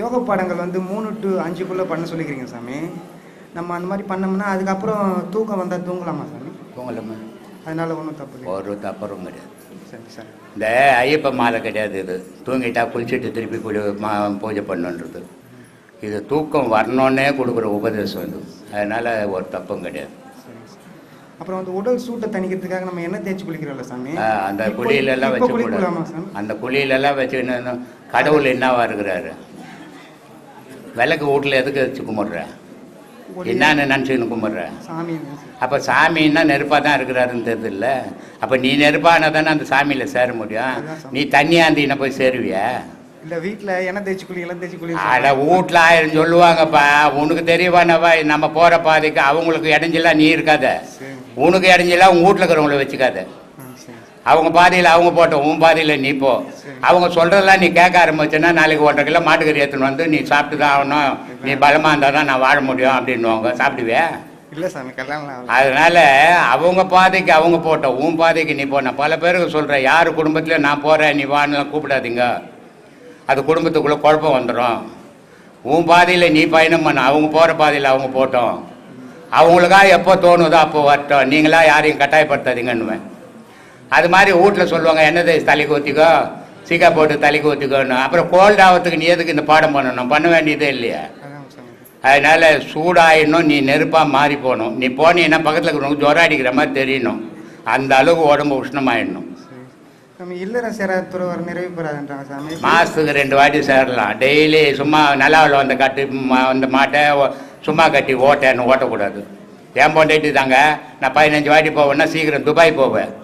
யோக பாடங்கள் வந்து மூணு டு அஞ்சுக்குள்ளே பண்ண சொல்லிக்கிறீங்க சாமி. நம்ம அந்த மாதிரி பண்ணோம்னா அதுக்கப்புறம் தூக்கம் வந்தால் தூங்கலாமா சாமி? தூங்கலாமா? அதனால ஒன்றும் தப்பு ஒரு தப்பரும் கிடையாது. சரி சார். இந்த ஐயப்ப மாலை கிடையாது இது. தூங்கிட்டா குளிச்சுட்டு திருப்பி குளி மா பூஜை பண்ணுன்றது இது தூக்கம் வரணுன்னே கொடுக்குற உபதேசம் இது. அதனால் ஒரு தப்பும் கிடையாது. அப்புறம் வந்து உடல் சூட்டை தணிக்கிறதுக்காக நம்ம எண்ணெய் தேய்ச்சி குளிக்கிறோம்ல சாமி? அந்த குழியிலெல்லாம் சாமி? அந்த குழியிலெல்லாம் வச்சு என்ன கடவுள் என்னவா இருக்கிறாரு? விளக்கு வீட்டில் எதுக்கு வச்சு கும்பிட்ற? என்னன்னு நினச்சின்னு கும்பிட்ற. அப்போ சாமின்னா நெருப்பாக தான் இருக்கிறாருன்னு தெரியுதுல்ல அப்போ நீ நெருப்பானா தானே அந்த சாமியில் சேர முடியும். நீ தண்ணியாந்தின போய் சேருவியா? இல்லை வீட்டில் எண்ணெய் தேய்ச்சி குளி எல்லாம் தேய்ச்சி குளி அட வீட்டில் ஆயிரம் சொல்லுவாங்கப்பா. உனக்கு தெரியவானவா நம்ம போகிற பாதைக்கு அவங்களுக்கு இடைஞ்சலாம் நீ இருக்காத. உனக்கு இடைஞ்சலாம் உன் வீட்டில் இருக்கிறவங்கள வச்சுக்காத. அவங்க பாதையில் அவங்க போட்டோம் உன் பாதையில் நீ போ. அவங்க சொல்கிறதெல்லாம் நீ கேட்க ஆரம்பிச்சேன்னா நாளைக்கு ஒன்றரை கிலோ மாட்டுக்கறி எடுத்துன்னு வந்து நீ சாப்பிட்டு தான் ஆகணும். நீ பலமாக இருந்தால் தான் நான் வாழ முடியும் அப்படின்னுவாங்க. சாப்பிடுவியா? இல்லை சாமி கல்யாணம் அதனால அவங்க பாதைக்கு அவங்க போட்டோம் உன் பாதைக்கு நீ போன. பல பேருக்கு சொல்கிறேன் யார் குடும்பத்தில் நான் போகிறேன் நீ வான்னு கூப்பிடாதீங்க. அது குடும்பத்துக்குள்ளே குழப்பம் வந்துடும் உன் பாதையில் நீ பயணம் பண்ண. அவங்க போகிற பாதையில் அவங்க போட்டோம். அவங்களுக்கா எப்போ தோணுதோ அப்போ வரட்டும். நீங்களா யாரையும் கட்டாயப்படுத்தாதீங்கன்னுவேன். அது மாதிரி வீட்டில் சொல்லுவாங்க என்ன தேய்ச்சி தலைக்கு ஊற்றிக்கோ சீக்கா போட்டு தலைக்கு ஊற்றிக்கோன்னு அப்புறம் கோல்ட் ஆகிறதுக்கு நீ எதுக்கு இந்த பாடம் பண்ணணும்? பண்ண வேண்டியதே இல்லையா. அதனால சூடாயிடணும் நீ நெருப்பாக மாறி போகணும். நீ போனீங்கன்னா பக்கத்தில் இருக்கிறவங்க ஜுரம் அடிக்கிற மாதிரி தெரியணும். அந்த அளவுக்கு உடம்பு உஷ்ணமாயிடணும். இல்லற சேராத்துறை வர நிறைவு பெறாதுன்றாங்க சாமி. மாதத்துக்கு ரெண்டு வாட்டி சேரலாம். டெய்லி சும்மா நிலாவில் வந்த கட்டி ம- அந்த மாட்டை சும்மா கட்டி ஓட்டேன்னு ஓட்டக்கூடாது. ஏன் பொண்டாட்டி தாங்க நான் பதினஞ்சு வாட்டி போவேன்னா சீக்கிரம் துபாய் போவேன்.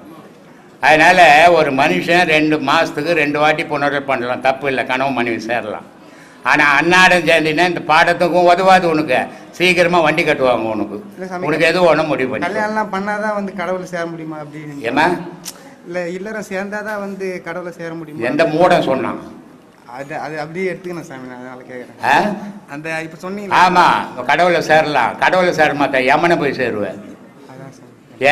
அதனால் ஒரு மனுஷன் ரெண்டு மாதத்துக்கு ரெண்டு வாட்டி புனரல் பண்ணலாம். தப்பு இல்லை கனவு மனைவி சேரலாம். ஆனால் அன்னாடம் சேர்ந்தினா இந்த பாடத்துக்கும் உதவாது உனக்கு. சீக்கிரமாக வண்டி கட்டுவாங்க உனக்கு. உனக்கு எதுவும் ஒன்றும் முடிவு பண்ணி கல்யாணம்லாம் பண்ணாதான் வந்து கடவுளை சேர முடியுமா அப்படின்னு ஏமா இல்லை இல்லறம் சேர்ந்தாதான் வந்து கடவுளை சேர முடியுமா? எந்த மூடம் சொன்னான்? அது அது அப்படியே எடுத்துக்கணும் சாமி நான் அதனால கேட்குறேன் அந்த இப்போ சொன்னீங்களா? ஆமாம் கடவுளை சேரலாம். கடவுளை சேர மாட்டேன் யமனை போய் சேருவேன்.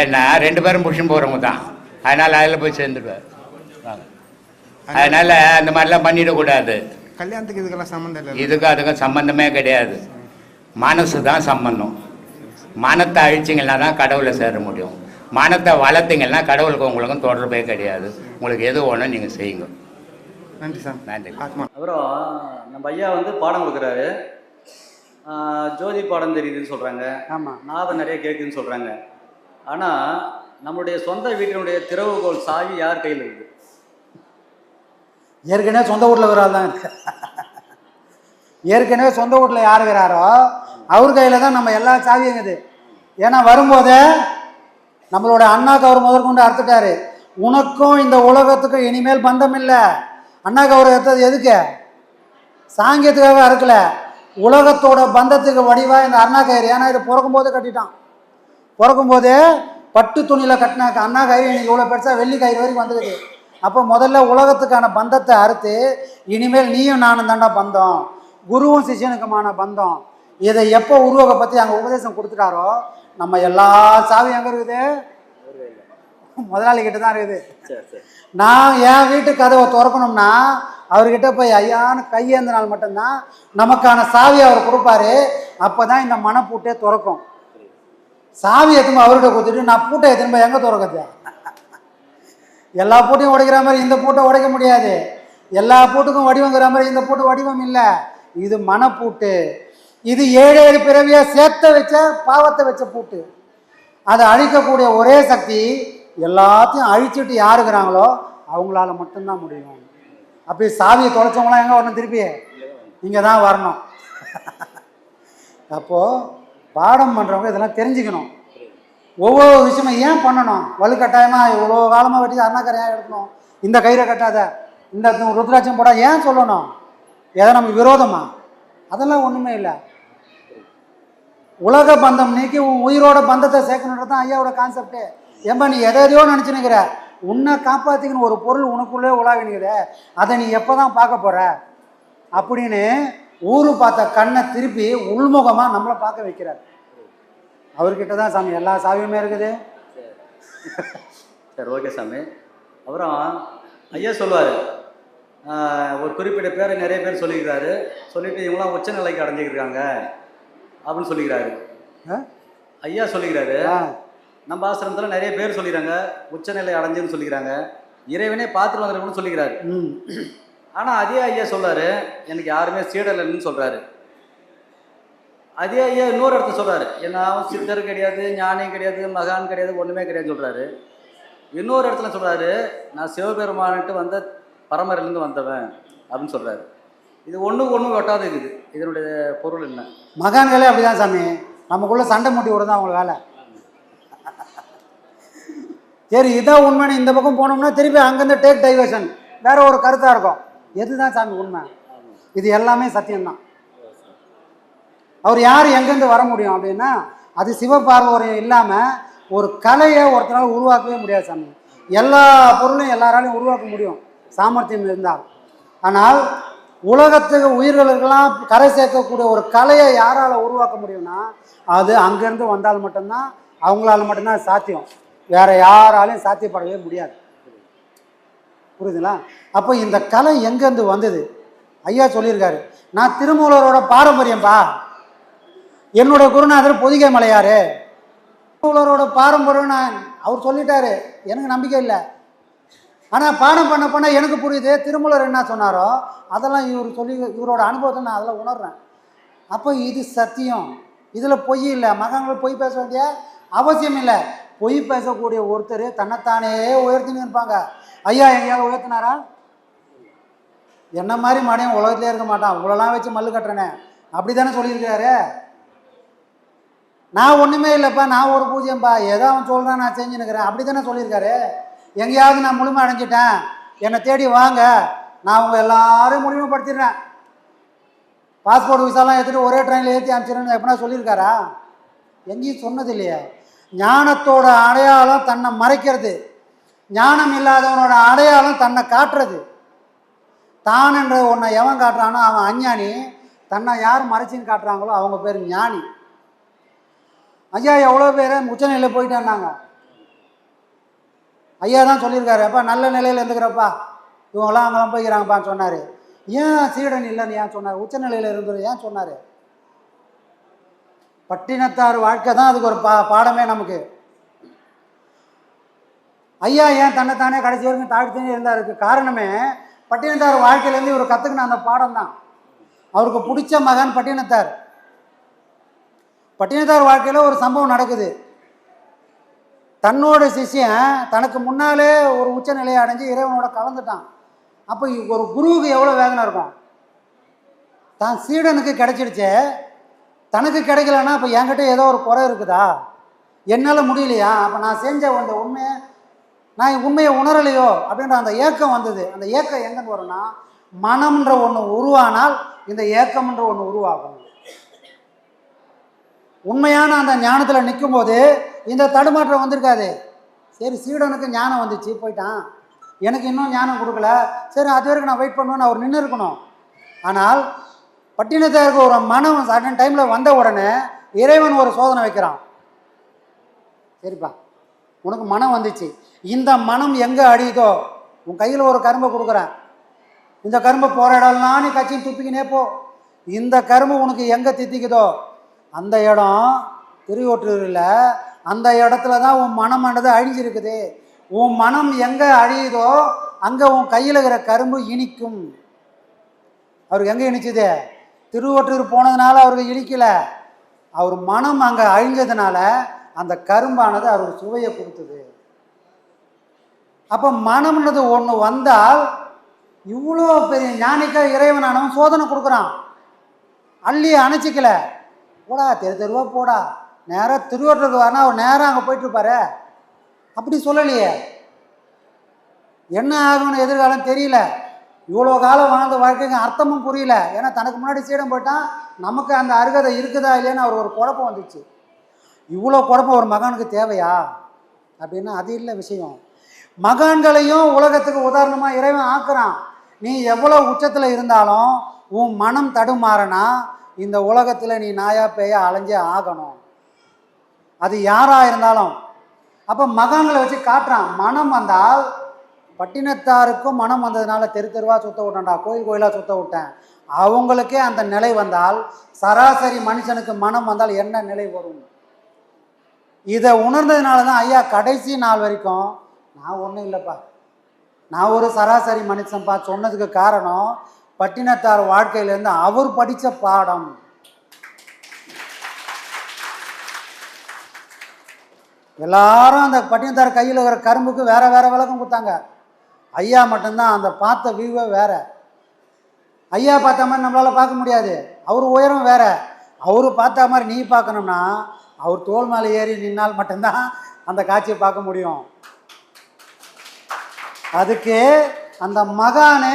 ஏன்னா ரெண்டு பேரும் புருஷன் போகிறவங்க தான். அதனால் அதில் போய் சேர்ந்துடுவேன். அதனால் அந்த மாதிரிலாம் பண்ணிடக்கூடாது. கல்யாணத்துக்கு இதுக்கெல்லாம் சம்மந்தம் இல்லை இதுக்கும் அதுக்கும் சம்பந்தமே கிடையாது. மனசு தான் சம்பந்தம் மனத்தை அழிச்சிங்கன்னா தான் கடவுளை சேர முடியும். மனத்தை வளர்த்தீங்கன்னா கடவுளுக்கு உங்களுக்கும் தொடர்பே கிடையாது. உங்களுக்கு எது வேணும் நீங்கள் செய்யுங்க. நன்றி சாமி நன்றி. அப்புறம் நம்ம ஐயா வந்து பாடம் கொடுக்குறாரு. ஜோதி பாடம் தெரியுதுன்னு சொல்கிறாங்க ஆமாம் நாதம் நிறைய கேட்குதுன்னு சொல்கிறாங்க ஆனால் நம்மளுடைய சொந்த வீட்டினுடைய திறவுகோல் சாவி யார் கையில் இருக்கு? ஏற்கனவே சொந்த வீட்டில் ஒரு ஆள் தான் இருக்கு ஏற்கனவே சொந்த வீட்டில் யார் இருக்கிறாரோ அவர் கையில் தான் நம்ம எல்லா சாவியும் இருக்குது. ஏன்னா வரும்போதே நம்மளோட அண்ணாக்கு அவர் முதற்கொண்டு அறுத்துட்டாரு. உனக்கும் இந்த உலகத்துக்கும் இனிமேல் பந்தம் இல்லை. அண்ணாக்கு அவர் அறுத்தது எதுக்கு? சாங்கியத்துக்காக அறுக்கல. உலகத்தோட பந்தத்துக்கு வடிவாக இந்த அண்ணா ஏன்னா இது பிறக்கும் போதே கட்டிட்டான். பிறக்கும் போதே பட்டு துணியில் கட்டின அண்ணா கயிறு இன்னைக்கு இவ்வளோ பெருசாக வெள்ளி கயிறு வரைக்கும் வந்துருக்குது அப்போ முதல்ல உலகத்துக்கான பந்தத்தை அறுத்து இனிமேல் நீயும் நானும் தாண்டா பந்தம். குருவும் சிஷ்யனுக்குமான பந்தம். இதை எப்போ உருவகை பற்றி அங்கே உபதேசம் கொடுத்துட்டாரோ நம்ம எல்லா சாவியும் எங்கே இருக்குது? முதலாளி கிட்ட தான் இருக்குது. நான் என் வீட்டு கதவை திறக்கணும்னா அவர்கிட்ட போய் ஐயான்னு கையேந்தினால் மட்டும்தான் நமக்கான சாவி அவர் கொடுப்பாரு. அப்போ தான் இந்த மனப்பூட்டே திறக்கும். சாவி எத்தும்போ அவர்கிட்ட கொடுத்துட்டு நான் பூட்டை எத்துன்னு எங்கே திறக்கிறது எல்லா பூட்டையும் உடைக்கிற மாதிரி இந்த பூட்டை உடைக்க முடியாது. எல்லா பூட்டுக்கும் வடிவங்கிற மாதிரி இந்த பூட்டு வடிவம் இல்லை. இது மனப்பூட்டு இது ஏழு ஏழு பிறவியாக சேர்த்த வச்ச பாவத்தை வச்ச பூட்டு. அதை அழிக்கக்கூடிய ஒரே சக்தி எல்லாத்தையும் அழிச்சிட்டு யாருக்கிறாங்களோ அவங்களால மட்டும்தான் முடியும். அப்படி சாவியை தொலைச்சவங்களாம் எங்கே வரணும் திருப்பி? இங்கே தான் வரணும். அப்போது பாடம் பண்ணுறவங்க இதெல்லாம் தெரிஞ்சுக்கணும். ஒவ்வொரு விஷயமும் ஏன் பண்ணணும்? வலுக்கட்டாயமாக இவ்வளோ காலமாக வெட்டி அண்ணாக்கரை ஏன் எடுக்கணும்? இந்த கயிறை கட்டாத இந்த ருத்ராட்சம் போட ஏன் சொல்லணும்? ஏதோ நமக்கு விரோதமா? அதெல்லாம் ஒன்றுமே இல்லை. உலக பந்தம் நீக்கி உன் உயிரோட பந்தத்தை சேர்க்கணுன்றது தான் ஐயாவோட கான்செப்டே ஏன்பா நீ எதை எதையோ நினச்சினுக்கிற. உன்னை காப்பாற்றிக்கின்னு ஒரு பொருள் உனக்குள்ளே உலாவினுக்குற. அதை நீ எப்போ தான் பார்க்க போகிற அப்படின்னு ஊரு பார்த்த கண்ணை திருப்பி உள்முகமாக நம்மளை பார்க்க வைக்கிறார். அவர்கிட்ட தான் சாமி எல்லா சாவியுமே இருக்குது. சரி ஓகே சாமி. அப்புறம் ஐயா சொல்லுவார். ஒரு குறிப்பிட்ட பேரை நிறைய பேர் சொல்லிக்கிறாரு சொல்லிட்டு இவங்களாம் உச்ச நிலைக்கு அடைஞ்சிக்கிறாங்க அப்படின்னு சொல்லிக்கிறாரு? ஐயா சொல்லிக்கிறாரு. நம்ம ஆசிரமத்தில் நிறைய பேர் சொல்லிக்கிறாங்க. உச்சநிலை அடைஞ்சுன்னு சொல்லிக்கிறாங்க. இறைவனே பார்த்துட்டு வந்துருக்கணும்னு சொல்லிக்கிறாரு. ஆனால் அதே ஐயா சொல்கிறாரு எனக்கு யாருமே சீடர் இல்லைன்னு அதே ஐயா இன்னொரு இடத்துல சொல்கிறாரு என்ன அவன் சித்தர் கிடையாது ஞானியும் கிடையாது மகான் கிடையாது ஒன்றுமே கிடையாதுன்னு சொல்கிறாரு இன்னொரு இடத்துல சொல்கிறாரு நான் சிவபெருமான்ட்டு வந்த பரம்பரையிலேருந்து வந்தவன் அப்படின்னு சொல்கிறாரு இது ஒன்றுக்கு ஒன்றும் கட்டாத இருக்குது. இதனுடைய பொருள் என்ன? மகான்களே அப்படிதான் சாமி. நமக்குள்ளே சண்டை மூட்டி விடுறது அவங்க வேலை. சரி இதான் உண்மைன்னு இந்த பக்கம் போனோம்னா திருப்பி அங்கேருந்து டேக் டைவர்ஷன் வேற ஒரு கருத்தாக இருக்கும். எதுதான் சாமி உண்மை? இது எல்லாமே சத்தியம்தான். அவர் யார் எங்கேருந்து வர முடியும் அப்படின்னா அது சிவபார்வரையும் இல்லாமல் ஒரு கலையை ஒருத்தரால் உருவாக்கவே முடியாது சாமி. எல்லா பொருளும் எல்லாராலையும் உருவாக்க முடியும் சாமர்த்தியம் இருந்தால். ஆனால் உலகத்துக்கு உயிர்களுக்கெல்லாம் கரை சேர்க்கக்கூடிய ஒரு கலையை யாரால் உருவாக்க முடியும்னா அது அங்கேருந்து வந்தால் மட்டும்தான் அவங்களால மட்டும்தான் சாத்தியம். வேற யாராலையும் சாத்தியப்படவே முடியாது. புரியுதுங்களா? அப்போ இந்த கலை எங்கேருந்து வந்தது? ஐயா சொல்லியிருக்காரு நான் திருமூலரோட பாரம்பரியம்பா. என்னோட குருநாதர் பொதிகை மலையாரு திருமூலரோட பாரம்பரியம் நான் அவர் சொல்லிட்டாரு எனக்கு நம்பிக்கை இல்லை. ஆனால் பாடம் பண்ண பண்ண எனக்கு புரியுது திருமூலர் என்ன சொன்னாரோ அதெல்லாம் இவர் சொல்லி இவரோட அனுபவத்தை நான் அதில் உணர்றேன். அப்போ இது சத்தியம். இதில் பொய் இல்லை. மகன்கள் பொய் பேச வேண்டிய அவசியம் இல்லை. பொய் பேசக்கூடிய ஒருத்தர் தன்னைத்தானே உயர்த்தின்னு இருப்பாங்க. ஐயா எங்கேயாவது உயர்த்தினாரா? என்ன மாதிரி மடையும் உலகத்திலே இருக்க மாட்டான். இவ்வளோலாம் வச்சு மல்லு கட்டுறேனே. அப்படி தானே சொல்லியிருக்காரு நான் ஒன்றுமே இல்லைப்பா நான் ஒரு பூஜ்யம்ப்பா ஏதோ அவன் சொல்கிறான் நான் செஞ்சுன்னுக்கிறேன் அப்படி தானே சொல்லியிருக்காரு? எங்கேயாவது நான் முழுமை அடைஞ்சிட்டேன். என்னை தேடி வாங்க. நான் உங்கள் எல்லாரையும் முழுமைப்படுத்திடுறேன். பாஸ்போர்ட் விசாலாம் எடுத்துகிட்டு ஒரே ட்ரெயினில் ஏற்றி அனுப்பிச்சிடுறேன்னு எப்படின்னா சொல்லியிருக்காரா? எங்கேயும் சொன்னது இல்லையே ஞானத்தோட அடையாளம் தன்னை மறைக்கிறது. ஞானம் இல்லாதவனோட அடையாளம் தன்னை காட்டுறது. தான் என்ற உன்னை எவன் காட்டுறானோ அவன் அஞ்ஞானி. தன்னை யார் மறைச்சின்னு காட்டுறாங்களோ அவங்க பேர் ஞானி. ஐயா எவ்வளோ பேர் உச்சநிலையில் இருந்தாங்க ஐயா தான் சொல்லியிருக்காரு அப்பா நல்ல நிலையில் இருந்துக்கிறப்பா. இவங்களாம் அங்கெல்லாம் போய்க்கிறாங்கப்பான்னு சொன்னார். ஏன் சீடன் இல்லைன்னு ஏன் சொன்னார்? உச்சநிலையில் இருந்தது ஏன் சொன்னார்? பட்டினத்தார் வாழ்க்கை தான் அதுக்கு ஒரு பா பாடமே நமக்கு. ஐயா ஏன் தன்னைத்தானே கடைசி வரைக்கும் தாழ்த்தினே இருந்தாருக்கு காரணமே பட்டினத்தார் வாழ்க்கையிலேருந்து இவர் கற்றுக்கின அந்த பாடம் தான் அவருக்கு பிடிச்ச மகன் பட்டினத்தார். பட்டினத்தார் வாழ்க்கையில் ஒரு சம்பவம் நடக்குது. தன்னோட சிஷியன் தனக்கு முன்னாலே ஒரு உச்ச நிலையை அடைஞ்சு இறைவனோட கலந்துட்டான். அப்போ ஒரு குருவுக்கு எவ்வளோ வேதனை இருக்கும்? தான் சீடனுக்கு கிடைச்சிடுச்சே. தனக்கு கிடைக்கலன்னா அப்போ என்கிட்ட ஏதோ ஒரு குறை இருக்குதா? என்னால் முடியலையா? அப்போ நான் செஞ்ச அந்த உண்மையை நான் உண்மையை உணரலையோ அப்படின்ற அந்த ஏக்கம் வந்தது. அந்த ஏக்கம் எங்கன்னு வரும்னா மனம்ன்ற ஒன்று உருவானால் இந்த ஏக்கம்ன்ற ஒன்று உருவாகும். உண்மையான அந்த ஞானத்தில் நிற்கும் போது இந்த தடுமாற்றம் வந்திருக்காது. சரி சீடனுக்கு ஞானம் வந்துச்சு போயிட்டான். எனக்கு இன்னும் ஞானம் கொடுக்கல. சரி அது வரைக்கும் நான் வெயிட் பண்ணுவேன்னு அவர் நின்று இருக்கணும். ஆனால் பட்டினத்தாருக்கு ஒரு மனம் சடன் டைமில் வந்த உடனே இறைவன் ஒரு சோதனை வைக்கிறான். சரிப்பா. உனக்கு மனம் வந்துச்சு. இந்த மனம் எங்கே அடியுதோ உன் கையில் ஒரு கரும்பை கொடுக்குறேன். இந்த கரும்பை போகிற இடம்லாம் நீ கட்சியும் துப்பிக்கினே போ. இந்த கரும்பு உனக்கு எங்கே தித்திக்குதோ? அந்த இடம் திருவொற்றூரில் அந்த இடத்துல தான் உன் மனமானது அழிஞ்சிருக்குது. உன் மனம் எங்கே அழியுதோ அங்கே உன் கையில் இருக்கிற கரும்பு இனிக்கும். அவருக்கு எங்கே இனிச்சுது? திருவொற்றூர் போனதுனால அவருக்கு இனிக்கலை அவர் மனம் அங்கே அழிஞ்சதுனால அந்த கரும்பானது அவருக்கு சுவையை கொடுத்தது. அப்போ மனம்ன்றது ஒன்று வந்தால் இவ்வளோ பெரிய ஞானிக்க இறைவனானவன் சோதனை கொடுக்குறான். அள்ளி அணைச்சிக்கல. போடா தெரு தெருவா போடா. நேராக திருவட்டூருக்கு வரனா அவர் நேராக அங்கே போயிட்டுருப்பாரு. அப்படி சொல்லலையே. என்ன ஆகும்னு எதிர்காலம் தெரியல. இவ்வளோ காலம் வாழ்ந்த வாழ்க்கைக்கு அர்த்தமும் புரியல. ஏன்னா தனக்கு முன்னாடி சீடம் போயிட்டான். நமக்கு அந்த அருகதை இருக்குதா இல்லையான்னு அவர் ஒரு குழப்பம் வந்துச்சு. இவ்வளோ குழப்பம் ஒரு மகனுக்கு தேவையா? அப்படின்னா அது இல்லை விஷயம். மகான்களையும் உலகத்துக்கு உதாரணமாக இறைவன் ஆக்குறான். நீ எவ்வளோ உச்சத்தில் இருந்தாலும் உன் மனம் தடுமாறனா இந்த உலகத்தில் நீ நாயா பேயா அலைஞ்சே ஆகணும். அது யாராக இருந்தாலும். அப்போ மகான்களை வச்சு காட்டுறான். மனம் வந்தால் பட்டினத்தாருக்கும் மனம் வந்ததுனால தெரு தெருவாக சுத்த விட்டேன்டா. கோயில் கோயிலாக சுத்த விட்டேன். அவங்களுக்கே அந்த நிலை வந்தால் சராசரி மனுஷனுக்கு மனம் வந்தால் என்ன நிலை வரும்? இதை உணர்ந்ததுனால தான் ஐயா கடைசி நாள் வரைக்கும் நான் ஒன்றும் இல்லைப்பா. நான் ஒரு சராசரி மனுஷன்ப்பா சொன்னதுக்கு காரணம் பட்டினத்தார் வாழ்க்கையிலேருந்து அவர் படித்த பாடம். எல்லாரும் அந்த பட்டினத்தார் கையில் இருக்கிற கரும்புக்கு வேற வேற விளக்கம் கொடுத்தாங்க. ஐயா மட்டும்தான் அந்த பார்த்த வியூவே வேற. ஐயா பார்த்த மாதிரி நம்மளால் பார்க்க முடியாது. அவர் உயரம் வேற. அவர் பார்த்த மாதிரி நீ பார்க்கணும்னா அவர் தோல் மேலே ஏறி நின்னால் மட்டும்தான் அந்த காட்சியை பார்க்க முடியும். அதுக்கு அந்த மகானு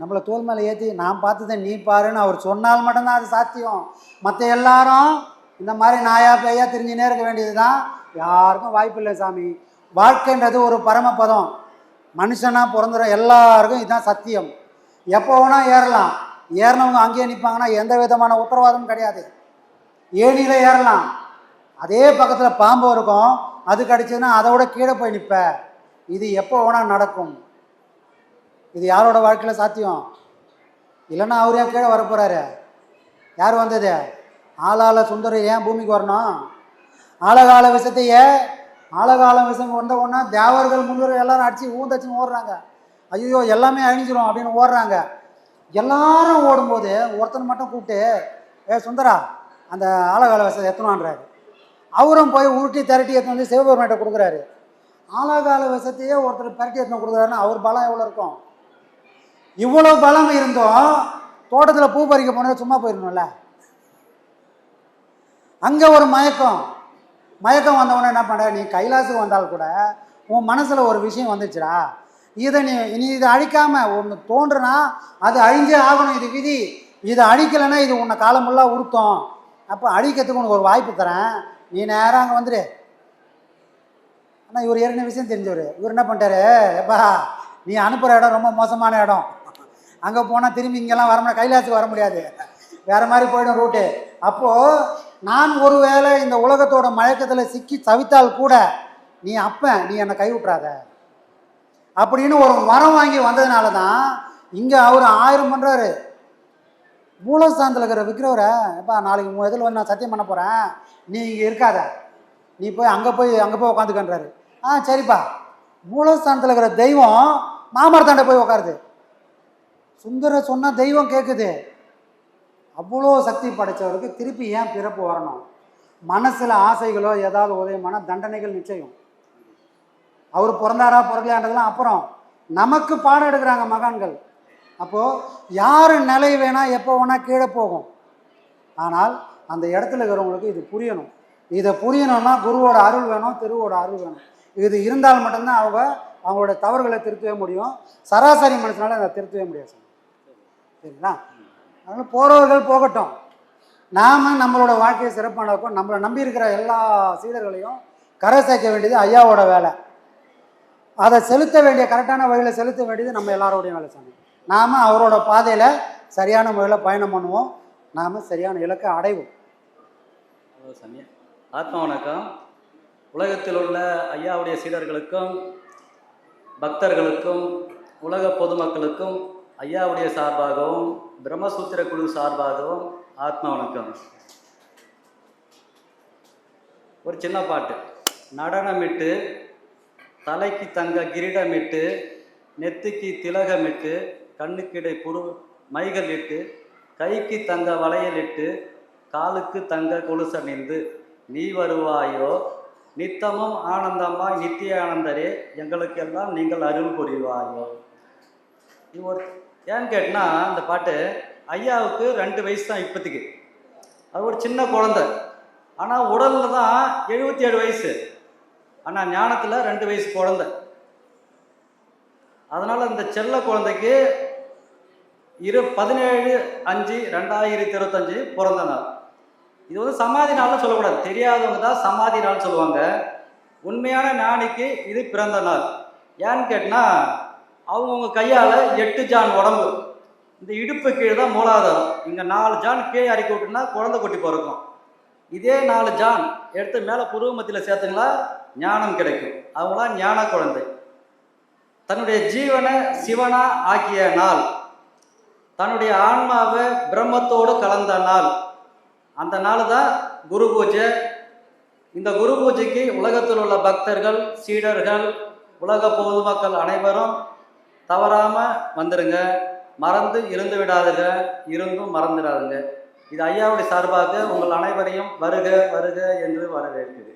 நம்மளை தோல் மேலே ஏற்றி நான் பார்த்ததை நீ பாருன்னு அவர் சொன்னால் மட்டும்தான் அது சாத்தியம். மற்ற எல்லாரும் இந்த மாதிரி நாயா பேயா தெரிஞ்சுனே இருக்க வேண்டியது தான் யாருக்கும் வாய்ப்பு இல்லை சாமி. வாழ்க்கைன்றது ஒரு பரமபதம் மனுஷனாக பிறந்துடும் எல்லாருக்கும் இதுதான் சத்தியம். எப்போ வேணால் ஏறலாம். ஏறினவங்க அங்கேயே நிற்பாங்கன்னா எந்த விதமான உத்தரவாதமும் கிடையாது. ஏணியில் ஏறலாம். அதே பக்கத்தில் பாம்பு இருக்கும். அது கடிச்சதுன்னா அதை விட கீழே போய் நிற்ப இது எப்போ வேணால் நடக்கும். இது யாரோட வாழ்க்கையில் சாத்தியம்? இல்லைன்னா அவர் ஏன் கீழே வரப்போகிறாரு யார் வந்தது? ஆளாள சுந்தரம் ஏன் பூமிக்கு வரணும்? ஆழகால விஷத்தையே ஆழகால விஷம் வந்த உடனே தேவர்கள் முன்னோர்கள் எல்லாரும் அடித்து ஊந்தச்சுன்னு ஓடுறாங்க. ஐயோ எல்லாமே அழிஞ்சிரும் அப்படின்னு ஓடுறாங்க. எல்லாரும் ஓடும்போது ஒருத்தனை மட்டும் கூப்பிட்டு ஏ சுந்தரா அந்த ஆழகால விஷத்தை எத்தனான்றாரு? அவரும் போய் உருட்டி திரட்டி எடுத்து வந்து சிவபெருமான்கிட்ட கொடுக்குறாரு. ஆழகால விஷத்தையே ஒருத்தர் பரட்டி எடுத்து கொடுக்குறாருன்னா அவர் பலம் எவ்வளோ இருக்கும்? இவ்வளோ பலம் இருந்தும் தோட்டத்தில் பூ பறிக்க போனது சும்மா போயிடணும்ல அங்கே ஒரு மயக்கம். மயக்கம் வந்தவொடனே என்ன பண்ண நீ கைலாசுக்கு வந்தால் கூட உன் மனசில் ஒரு விஷயம் வந்துச்சுடா. இதை நீ நீ இதை அழிக்காமல் ஒன்று தோன்றுனா அது அழிஞ்சே ஆகணும் இது விதி. இதை அழிக்கலைன்னா இது உன்னை காலமுள்ளா உறுத்தும் அப்போ அழிக்கிறதுக்கு உனக்கு ஒரு வாய்ப்பு தரேன். நீ நேராக அங்கே வந்துடு ஆனால் இவர் ஏற்கனவே விஷயம் தெரிஞ்சவர். இவர் என்ன பண்ணிட்டாரு? எப்பா நீ அனுப்புகிற இடம் ரொம்ப மோசமான இடம். அங்கே போனால் திரும்பி இங்கெல்லாம் வர முடியாது. கைலாசுக்கு வர முடியாது. வேறு மாதிரி போயிடும் ரூட்டு அப்போது நான் ஒருவேளை இந்த உலகத்தோட மயக்கத்தில் சிக்கி தவித்தால் கூட நீ அப்போ நீ என்னை கைவிட்றாத அப்படின்னு ஒரு வரம் வாங்கி வந்ததுனால தான் இங்கே அவர் ஆயிரம் பண்ணுறாரு மூலஸ்தானத்தில் இருக்கிற விற்கிறவரை இப்போ நாளைக்கு மூணு இதில் வந்து நான் சத்தியம் பண்ண போகிறேன் நீ இங்கே இருக்காத. நீ போய் அங்கே போய் அங்கே போய் உட்காந்துக்கன்றாரு ஆ சரிப்பா. மூலஸ்தானத்தில் இருக்கிற தெய்வம் மாமரத்தாண்ட போய் உட்காருது சுந்தர சொன்னால் தெய்வம் கேட்குது அவ்வளோ சக்தி படைச்சவருக்கு திருப்பி ஏன் பிறப்பு வரணும்? மனசில் ஆசைகளோ ஏதாவது உதயமான தண்டனைகள் நிச்சயம். அவர் பிறந்தாரா பிறக்கலையான்றதெல்லாம் அப்புறம் நமக்கு பாடம் எடுக்கிறாங்க மகான்கள். அப்போது யார் நிலை வேணால் எப்போ வேணால் கீழே போகும். ஆனால் அந்த இடத்துல இருக்கிறவங்களுக்கு இது புரியணும். இதை புரியணும்னா குருவோட அருள் வேணும் திருவோட அருள் வேணும். இது இருந்தால் மட்டும்தான் அவங்க அவங்களோட தவறுகளை திருத்தவே முடியும். சராசரி மனுஷனால அதை திருத்தவே முடியாது சரிங்களா? அதனால் போகிறவர்கள் போகட்டும். நாம் நம்மளோட வாழ்க்கையை சிறப்பானக்கும் நம்மளை நம்பி இருக்கிற எல்லா சீடர்களையும் கரை சேர்க்க வேண்டியது ஐயாவோட வேலை. அதை செலுத்த வேண்டிய கரெக்டான வழியில் செலுத்த வேண்டியது நம்ம எல்லாரோடைய வேலை சாமி. நாம் அவரோட பாதையில் சரியான முறையில் பயணம் பண்ணுவோம். நாம் சரியான இலக்கை அடைவோம். ஹலோ சாமி. ஆத்மா வணக்கம். உலகத்தில் உள்ள ஐயாவுடைய சீடர்களுக்கும் பக்தர்களுக்கும் உலக பொதுமக்களுக்கும் ஐயாவுடைய சார்பாகவும் பிரம்மசூத்திர குழு சார்பாகவும் ஆத்மா வணக்கம். ஒரு சின்ன பாட்டு. நடனமிட்டு தலைக்கு தங்க கிரீடமிட்டு நெத்திக்கு திலகமிட்டு கண்ணுக்கிடை புரு மைகள் இட்டு கைக்கு தங்க வளையல் இட்டு காலுக்கு தங்க கொலுசணிந்து நீ வருவாயோ? நித்தமும் ஆனந்தமாய் நித்திய ஆனந்தரே எங்களுக்கெல்லாம் நீங்கள் அருள் புரிவாயோ? இது ஒரு ஏன்னு கேட்டால் அந்த பாட்டு ஐயாவுக்கு ரெண்டு வயசு தான் இப்போதைக்கு. அது ஒரு சின்ன குழந்தை. ஆனால் உடலில் தான் எழுபத்தி ஏழு வயசு. ஆனால் ஞானத்தில் ரெண்டு வயசு குழந்தை. அதனால் இந்த செல்ல குழந்தைக்கு இரு பதினேழு அஞ்சு ரெண்டாயிரத்தி இருபத்தஞ்சு பிறந்த நாள். இது வந்து சமாதி நாள்னு சொல்லக்கூடாது. தெரியாதவங்க தான் சமாதி நாள் சொல்லுவாங்க. உண்மையான ஞானிக்கு இது பிறந்த நாள். ஏன்னு கேட்டால் அவங்கவுங்க கையால் எட்டு ஜான் உடம்பு. இந்த இடுப்பு கீழே தான் மூலாதாரம். இங்கே நாலு ஜான் கீழே இறக்கி விட்டுனா குழந்தை குட்டி பிறக்கும். இதே நாலு ஜான் எடுத்து மேலே புருவ மத்தியில் சேர்த்துங்களா ஞானம் கிடைக்கும். அவங்களாம் ஞான குழந்தை. தன்னுடைய ஜீவனை சிவனா ஆக்கிய நாள். தன்னுடைய ஆன்மாவை பிரம்மத்தோடு கலந்த நாள். அந்த நாள் தான் குரு பூஜை. இந்த குரு பூஜைக்கு உலகத்தில் உள்ள பக்தர்கள் சீடர்கள் உலக பொதுமக்கள் அனைவரும் தவறாமல் வந்துடுங்க மறந்து இருந்து விடாதுங்க. இருந்தும் மறந்துடாதுங்க. இது ஐயாவுடைய சார்பாக உங்கள் அனைவரையும் வருக வருக என்று வரவேற்குது